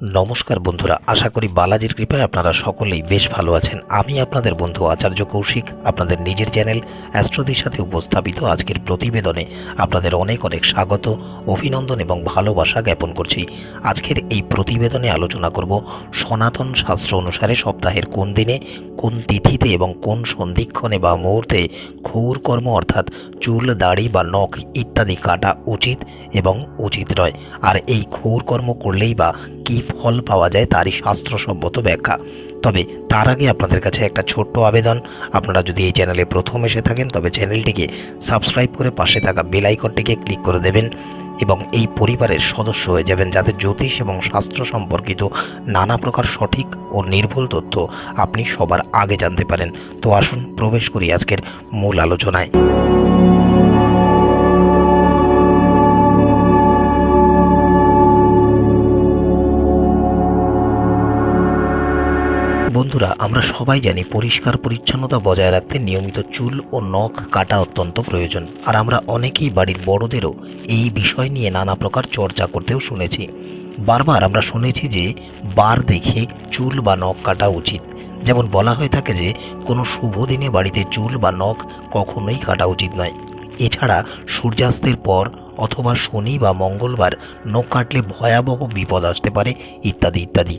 নমস্কার বন্ধুরা, আশা করি বালাজির কৃপায় আপনারা সকলেই বেশ ভালো আছেন। আমি আপনাদের বন্ধু আচার্য কৌশিক, আপনাদের নিজের চ্যানেল অ্যাস্ট্রোদির সাথে উপস্থাপিত আজকের প্রতিবেদনে আপনাদের অনেক অনেক স্বাগত, অভিনন্দন এবং ভালোবাসা জ্ঞাপন করছি। আজকের এই প্রতিবেদনে আলোচনা করব সনাতন শাস্ত্র অনুসারে সপ্তাহের কোন দিনে, কোন তিথিতে এবং কোন সন্ধিক্ষণে বা মুহূর্তে ক্ষৌর কর্ম অর্থাৎ চুল, দাড়ি বা নখ ইত্যাদি কাটা উচিত এবং উচিত নয়। আর এই ক্ষৌর কর্ম করলেই বা কী ফল পাওয়া যায় তারই শাস্ত্রসম্মত ব্যাখ্যা। তবে তার আগে আপনাদের কাছে একটা ছোট্ট আবেদন। আপনারা যদি এই চ্যানেলে প্রথম এসে থাকেন, তবে চ্যানেলটিকে সাবস্ক্রাইব করে পাশে থাকা বেল আইকনটিকে ক্লিক করে দেবেন এবং এই পরিবারের সদস্য হয়ে যাবেন যাতে জ্যোতিষ এবং শাস্ত্র সম্পর্কিত নানা প্রকার সঠিক ও নির্ভুল তথ্য আপনি সবার আগে জানতে পারেন। তো আসুন, প্রবেশ করি আজকের মূল আলোচনায়। বন্ধুরা, আমরা সবাই জানি পরিষ্কার পরিচ্ছন্নতা বজায় রাখতে নিয়মিত চুল ও নখ কাটা অত্যন্ত প্রয়োজন। আর আমরা অনেকেই বাড়ির বড়দেরও এই বিষয় নিয়ে নানা প্রকার চর্চা করতেও শুনেছি। বারবার আমরা শুনেছি যে, বার দেখে চুল বা নখ কাটা উচিত। যেমন বলা হয়ে থাকে যে, কোনো শুভ দিনে বাড়িতে চুল বা নখ কখনোই কাটা উচিত নয়। এছাড়া সূর্যাস্তের পর অথবা শনি বা মঙ্গলবার নখ কাটলে ভয়াবহ বিপদ আসতে পারে, ইত্যাদি ইত্যাদি।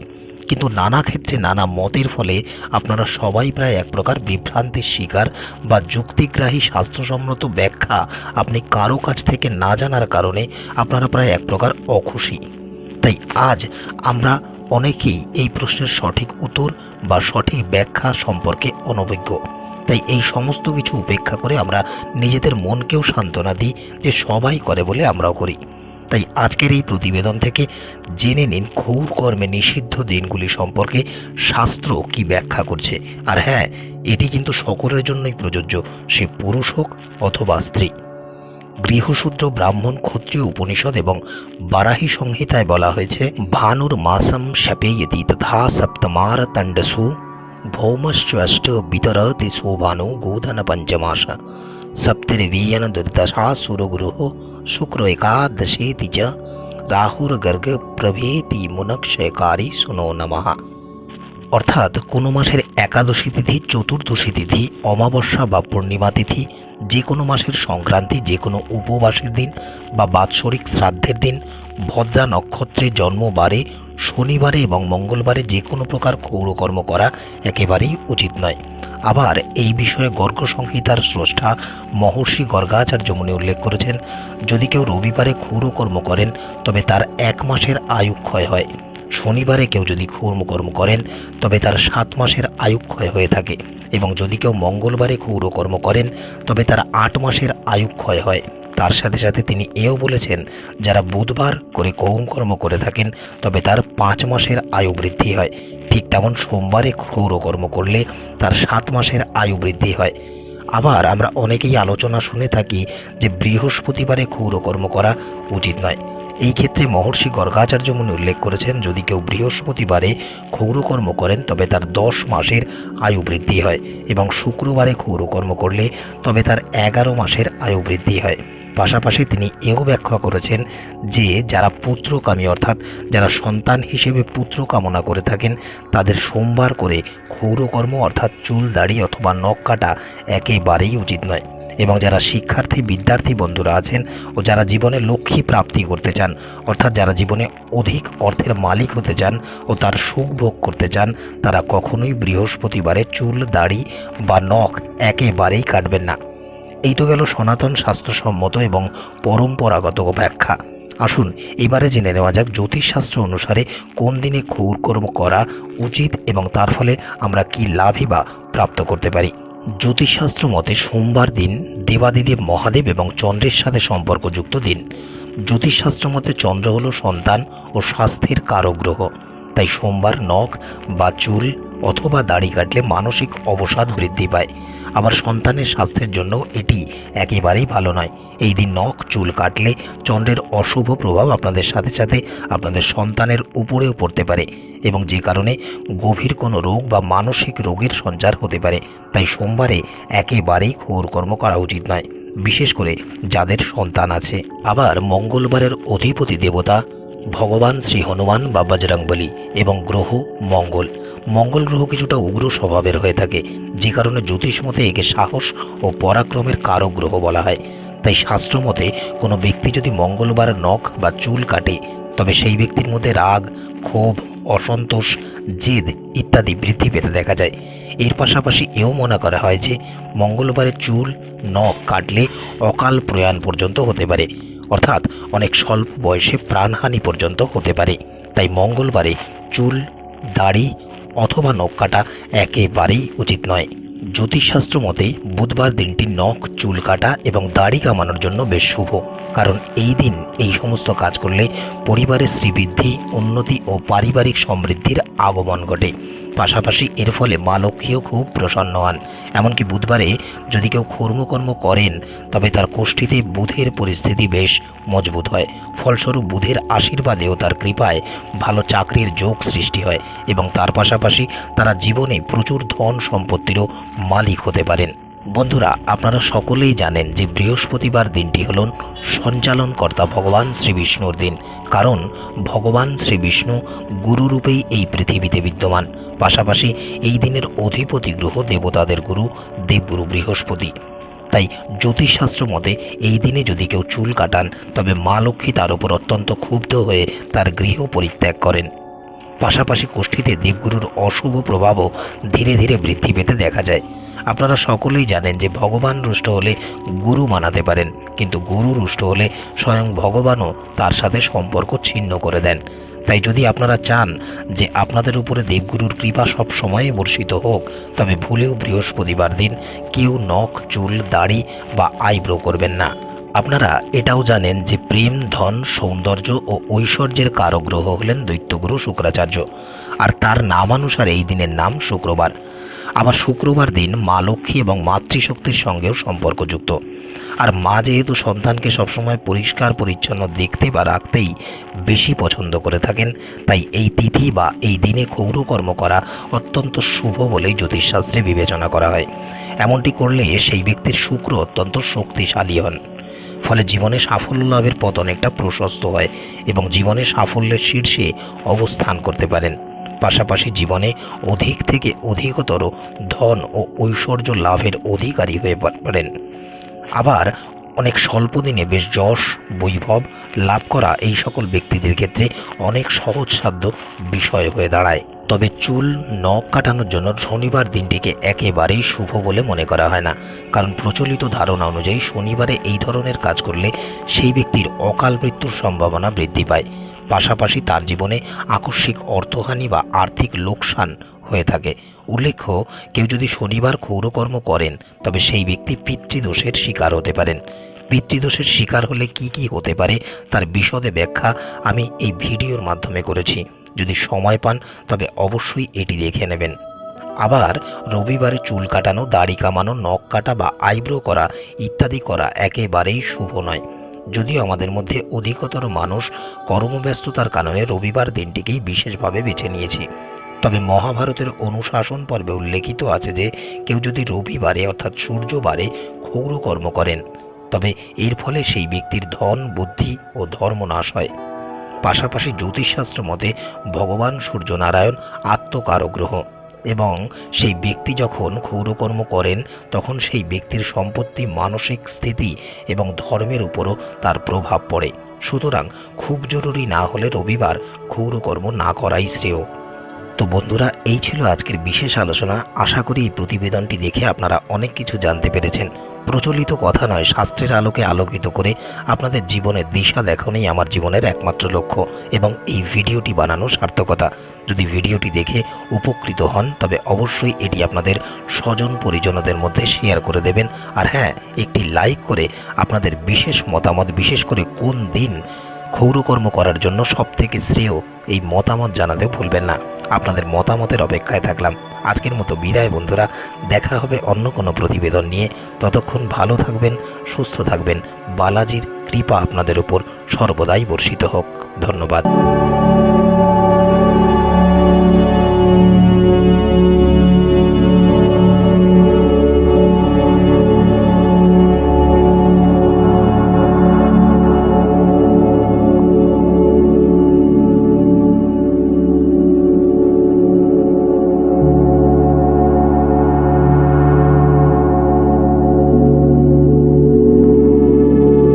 কিন্তু নানা ক্ষেত্রে নানা মতের ফলে আপনারা সবাই প্রায় এক প্রকার বিভ্রান্তির শিকার বা যুক্তিগ্রাহী স্বাস্থ্যসম্মত ব্যাখ্যা আপনি কারও কাছ থেকে না জানার কারণে আপনারা প্রায় এক প্রকার অখুশি। তাই আজ আমরা অনেকেই এই প্রশ্নের সঠিক উত্তর বা সঠিক ব্যাখ্যা সম্পর্কে অনভিজ্ঞ। তাই এই সমস্ত কিছু উপেক্ষা করে আমরা নিজেদের মনকেও সান্ত্বনা দিই যে সবাই করে বলে আমরাও করি। তাই আজকের এই প্রতিবেদন থেকে জেনে নিন ক্ষৌর কর্মে নিষিদ্ধ দিনগুলি সম্পর্কে শাস্ত্র কি ব্যাখ্যা করছে। আর হ্যাঁ এটি কিন্তু সকলের জন্যই প্রযোজ্য, সে পুরুষ হোক অথবা স্ত্রী। গৃহসূত্র ব্রাহ্মণ ক্ষত্রিয় উপনিষদ এবং বারাহি সংহিতায় বলা হয়েছে, ভানুর মাসম শপেয়তি তথা সপ্তমার তণ্ডসু ভৌমশ্চষ্ট বিতরতি শোভানু গোধন পঞ্চমাস সপ্তর্বীয়ন দুর্দশা সুরগুরুঃ শুক্র একাদশেতি চ রাহুর্গর্গ প্রভৃতি মুনক্ষয়কারী শুনো নমঃ অর্থাৎ কোনো মাসের একাদশী তিথি চতুর্দশী তিথি অমাবস্যা বা পূর্ণিমা তিথি যে কোনো মাসের সংক্রান্তি যে কোনো উপবাসের দিন বা বাৎসরিক শ্রাদ্ধের দিন, ভদ্রা নক্ষত্রে জন্মবারে শনিবারে এবং মঙ্গলবারে যে কোনো প্রকার ক্ষৌরকর্ম করা একেবারেই উচিত নয়। আবার এই বিষয়ে গর্গ সংহিতার স্রষ্টা মহর্ষি গর্গাচার্য মুনি উল্লেখ করেছেন, যদি কেউ রবিবারে ক্ষৌরকর্ম করেন, তবে তার এক মাসের আয়ু ক্ষয় হয়। শনিবারে কেউ যদি ক্ষৌরকর্ম করেন, তবে তার সাত মাসের আয়ু ক্ষয় হয়ে থাকে। এবং যদি কেউ মঙ্গলবারে ক্ষৌরকর্ম করেন, তবে তার আট মাসের আয়ু ক্ষয় হয়। তার সাথে সাথে তিনি এও বলেছেন, যারা বুধবার করে কর্ম করে থাকেন, তবে তার পাঁচ মাসের আয়ু বৃদ্ধি হয়। ঠিক তেমন সোমবারে ক্ষৌরকর্ম করলে তার সাত মাসের আয়ু বৃদ্ধি হয়। আবার আমরা অনেকেই আলোচনা শুনে থাকি যে বৃহস্পতিবারে ক্ষৌরকর্ম করা উচিত নয়। এই ক্ষেত্রে মহর্ষি গর্গাচার্য মুনি উল্লেখ করেছেন, যদি কেউ বৃহস্পতিবারে ক্ষৌরকর্ম করেন, তবে তার দশ মাসের আয়ু বৃদ্ধি হয় এবং শুক্রবারে ক্ষৌরকর্ম করলে, তবে তার এগারো মাসের আয়ু বৃদ্ধি হয়। পাশাপাশি তিনি এও ব্যাখ্যা করেছেন যে যারা পুত্রকামী অর্থাৎ যারা সন্তান হিসেবে পুত্র কামনা করে থাকেন, তাদের সোমবার করে ক্ষৌরকর্ম অর্থাৎ চুল দাড়ি অথবা নখ কাটা একেবারেই উচিত নয়। এবং যারা শিক্ষার্থী, বিদ্যার্থী বন্ধুরা আছেন ও যারা জীবনে লক্ষ্মী প্রাপ্তি করতে চান, অর্থাৎ যারা জীবনে অধিক অর্থের মালিক হতে চান ও তার সুখ ভোগ করতে চান, তারা কখনোই বৃহস্পতিবারে চুল, দাড়ি বা নখ একেবারেই কাটবেন না। এই তো গেল সনাতন স্বাস্থ্যসম্মত এবং পরম্পরাগত ব্যাখ্যা। আসুন, এবারে জেনে নেওয়া যাক জ্যোতিষশাস্ত্র অনুসারে কোন দিনে ক্ষৌরকর্ম করা উচিত এবং তার ফলে আমরা কি লাভই বা প্রাপ্ত করতে পারি। জ্যোতিষশাস্ত্র মতে সোমবার দিন দেবাদিদেব মহাদেব এবং চন্দ্রের সাথে সম্পর্কযুক্ত দিন। জ্যোতিষশাস্ত্র মতে চন্দ্র হল সন্তান ও স্বাস্থ্যের কারক গ্রহ তাই সোমবার নখ বা চুল অথবা দাড়ি কাটলে মানসিক অবসাদ বৃদ্ধি পায়। আবার সন্তানের স্বাস্থ্যের জন্য এটি একেবারেই ভালো নয়। এই দিন নখ, চুল কাটলে চন্দ্রের অশুভ প্রভাব আপনাদের সাথে সাথে আপনাদের সন্তানের উপরেও পড়তে পারে এবং যে কারণে গভীর কোনো রোগ বা মানসিক রোগের সঞ্চার হতে পারে। তাই সোমবারে একেবারেই ঘোরকর্ম করা উচিত নয়। বিশেষ করে যাদের সন্তান আছে। আবার মঙ্গলবারের অধিপতি দেবতা ভগবান শ্রী হনুমান বা বজরংবলী এবং গ্রহ, মঙ্গল। মঙ্গল গ্রহ কিছুটা উগ্র স্বভাবের হয়ে থাকে, যে কারণে জ্যোতিষ মতে একে সাহস ও পরাক্রমের কারক গ্রহ বলা হয়। তাই শাস্ত্র মতে কোনো ব্যক্তি যদি মঙ্গলবার নখ বা চুল কাটে, তবে সেই ব্যক্তির মধ্যে রাগ, ক্ষোভ, অসন্তোষ, জেদ ইত্যাদি বৃদ্ধি পেতে দেখা যায়। এর পাশাপাশি এও মনে করা হয় যে, মঙ্গলবারে চুল, নখ কাটলে অকাল প্রয়াণ পর্যন্ত হতে পারে। অর্থাৎ অনেক স্বল্প বয়সে প্রাণহানি পর্যন্ত হতে পারে। তাই মঙ্গলবারে চুল, দাড়ি অথবা নখ কাটা একেবারেই উচিত নয়। জ্যোতিষশাস্ত্র মতে বুধবার দিনটি নখ, চুল কাটা এবং দাড়ি কামানোর জন্য বেশ শুভ। কারণ এই দিন এই সমস্ত কাজ করলে পরিবারের শ্রীবৃদ্ধি উন্নতি ও পারিবারিক সমৃদ্ধির আগমন ঘটে। পাশাপাশি এর ফলে মা লক্ষ্মীও খুব প্রসন্ন হন। এমনকি বুধবারে যদি কেউ কর্মকর্ম করেন, তবে তার কোষ্ঠীতে বুধের পরিস্থিতি বেশ মজবুত হয়। ফলস্বরূপ বুধের আশীর্বাদেও তার কৃপায় ভালো চাকরির যোগ সৃষ্টি হয় এবং তার পাশাপাশি তারা জীবনে প্রচুর ধন সম্পত্তিরও মালিক হতে পারেন। বন্ধুরা, আপনারা সকলেই জানেন যে বৃহস্পতিবার দিনটি হল সঞ্চালনকর্তা ভগবান শ্রী বিষ্ণুর দিন। কারণ ভগবান শ্রী বিষ্ণু গুরুরূপেই এই পৃথিবীতে বিদ্যমান। পাশাপাশি এই দিনের অধিপতি গ্রহ দেবতাদের গুরু দেবগুরু বৃহস্পতি। তাই জ্যোতিষশাস্ত্র মতে এই দিনে যদি কেউ চুল কাটান, তবে মা লক্ষ্মী তার উপর অত্যন্ত ক্ষুব্ধ হয়ে তার গৃহ পরিত্যাগ করেন। পাশাপাশি গোষ্ঠীতে দেবগুরুর অশুভ প্রভাবও ধীরে ধীরে বৃদ্ধি পেতে দেখা যায়। আপনারা সকলেই জানেন যে ভগবান রুষ্ট হলে গুরু মানাতে পারেন, কিন্তু গুরু রুষ্ট হলে স্বয়ং ভগবানও তার সাথে সম্পর্ক ছিন্ন করে দেন। তাই যদি আপনারা চান যে আপনাদের উপরে দেবগুরুর কৃপা সব সময়ে বর্ষিত হোক, তবে ভুলেও বৃহস্পতিবার দিন কেউ নখ, চুল, দাড়ি বা আইব্রো করবেন না। আপনারা এটাও জানেন যে প্রেম, ধন, সৌন্দর্য ও ঐশ্বর্যের কারক গ্রহ হলেন দৈত্যগুরু শুক্রাচার্য। আর তার নামানুসারে এই দিনের নাম শুক্রবার। আবার শুক্রবার দিন মা লক্ষ্মী এবং মাতৃশক্তির সঙ্গেও সম্পর্কযুক্ত। আর মা যেহেতু সন্তানকে সবসময় পরিষ্কার, পরিচ্ছন্ন দেখতে বা রাখতেই বেশি পছন্দ করে থাকেন, তাই এই তিথি বা এই দিনে ক্ষৌরকর্ম করা অত্যন্ত শুভ বলেই জ্যোতিষশাস্ত্রে বিবেচনা করা হয়। এমনটি করলে সেই ব্যক্তির শুক্র অত্যন্ত শক্তিশালী হন। ফলে জীবনে সাফল্য লাভের পথ অনেকটা প্রশস্ত হয় এবং জীবনে সাফল্যের শীর্ষে অবস্থান করতে পারেন। পাশাপাশি জীবনে অধিক থেকে অধিকতর ধন ও ঐশ্বর্য লাভের অধিকারী হয়ে পারেন। আবার অনেক স্বল্প দিনে বেশ যশ, বৈভব লাভ করা এই সকল ব্যক্তিদের ক্ষেত্রে অনেক সহজসাধ্য বিষয় হয়ে দাঁড়ায়। তবে চুল নখ কাটানোর জন্য শনিবার দিনটিকে একেবারেই শুভ বলে মনে করা হয় না। কারণ প্রচলিত ধারণা অনুযায়ী শনিবারে এই ধরনের কাজ করলে সেই ব্যক্তির অকাল মৃত্যুর সম্ভাবনা বৃদ্ধি পায়। পাশাপাশি তার জীবনে আকস্মিক অর্থহানি বা আর্থিক লোকসান হয়ে থাকে। উল্লেখ্য, কেউ যদি শনিবার ক্ষৌরকর্ম করেন, তবে সেই ব্যক্তি পিতৃদোষের শিকার হতে পারেন। পিতৃদোষের শিকার হলে কি কি হতে পারে, তার বিশদে ব্যাখ্যা আমি এই ভিডিওর মাধ্যমে করেছি। যদি সময় পান, তবে অবশ্যই এটি দেখে নেবেন। আবার রবিবারে চুল কাটানো, দাড়ি কামানো, নখ কাটা বা আইব্রো করা ইত্যাদি করা একেবারেই শুভ নয়। যদিও আমাদের মধ্যে অধিকতর মানুষ কর্মব্যস্ততার কারণে রবিবার দিনটিকেই বিশেষভাবে বেছে নিয়েছি। তবে মহাভারতের অনুশাসন পর্বে উল্লেখিত আছে যে, কেউ যদি রবিবারে অর্থাৎ সূর্যবারে ক্ষৌরকর্ম করেন, তবে এর ফলে সেই ব্যক্তির ধন, বুদ্ধি ও ধর্ম নাশ হয়। পাশাপাশি জ্যোতিষশাস্ত্র মতে ভগবান সূর্যনারায়ণ আত্মকারক গ্রহ এবং সেই ব্যক্তি যখন ক্ষৌরকর্ম করেন, তখন সেই ব্যক্তির সম্পত্তি, মানসিক স্থিতি এবং ধর্মের উপরও তার প্রভাব পড়ে। সুতরাং খুব জরুরি না হলে রবিবার ক্ষৌরকর্ম না করাই শ্রেয়। তো বন্ধুরা, এই ছিল আজকের বিশেষ আলোচনা। আশা করি এই প্রতিবেদনটি দেখে আপনারা অনেক কিছু জানতে পেরেছেন। প্রচলিত কথা নয়, শাস্ত্রের আলোকে আলোকিত করে আপনাদের জীবনের দিশা দেখানোই আমার জীবনের একমাত্র লক্ষ্য এবং এই ভিডিওটি বানানো সার্থকতা। যদি ভিডিওটি দেখে উপকৃত হন, তবে অবশ্যই এটি আপনাদের স্বজন পরিজনদের মধ্যে শেয়ার করে দেবেন। আর হ্যাঁ একটি লাইক করে আপনাদের বিশেষ মতামত, বিশেষ করে কোন দিন ক্ষৌরকর্ম করার জন্য সবথেকে শ্রেয় এই মতামত জানাতেও ভুলবেন না। আপনাদের মতামতের অপেক্ষায় থাকলাম। আজকের মতো বিদায় বন্ধুরা, দেখা হবে অন্য কোনো প্রতিবেদন নিয়ে। ততক্ষণ ভালো থাকবেন, সুস্থ থাকবেন। বালাজির কৃপা আপনাদের উপর সর্বদাই বর্ষিত হোক। ধন্যবাদ।